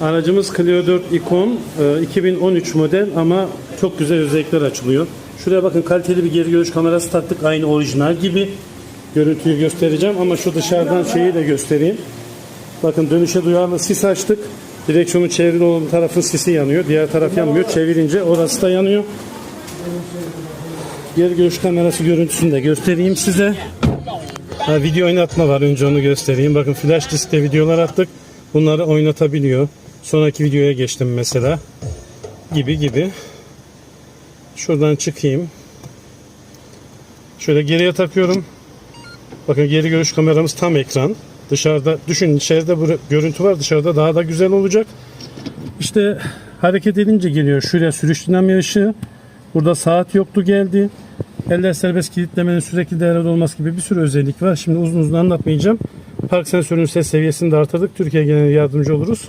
Aracımız Clio 4 Icon e, 2013 model ama çok güzel özellikler açılıyor. Şuraya bakın kaliteli bir geri görüş kamerası taktık aynı orijinal gibi. Görüntüyü göstereceğim ama şu dışarıdan şeyi de göstereyim. Bakın dönüşe duyarlı sis açtık. Direksiyonun çevrili olan tarafın sisi yanıyor. Diğer taraf yanmıyor. Çevirince orası da yanıyor. Geri görüş kamerası görüntüsünü de göstereyim size. Ha, video oynatma var önce onu göstereyim. Bakın flash diskte videolar attık. Bunları oynatabiliyor. Sonraki videoya geçtim mesela. Gibi gibi. Şuradan çıkayım. Şöyle geriye takıyorum. Bakın geri görüş kameramız tam ekran. Dışarıda düşün içeride bu görüntü var dışarıda daha da güzel olacak. İşte hareket edince geliyor. Şuraya sürüş dinamiği ışığı. Burada saat yoktu geldi. Eller serbest kilitlemenin sürekli devrede olması gibi bir sürü özellik var. Şimdi uzun uzun anlatmayacağım. Park sensörünün ses seviyesini de artırdık. Türkiye genel yardımcı oluruz.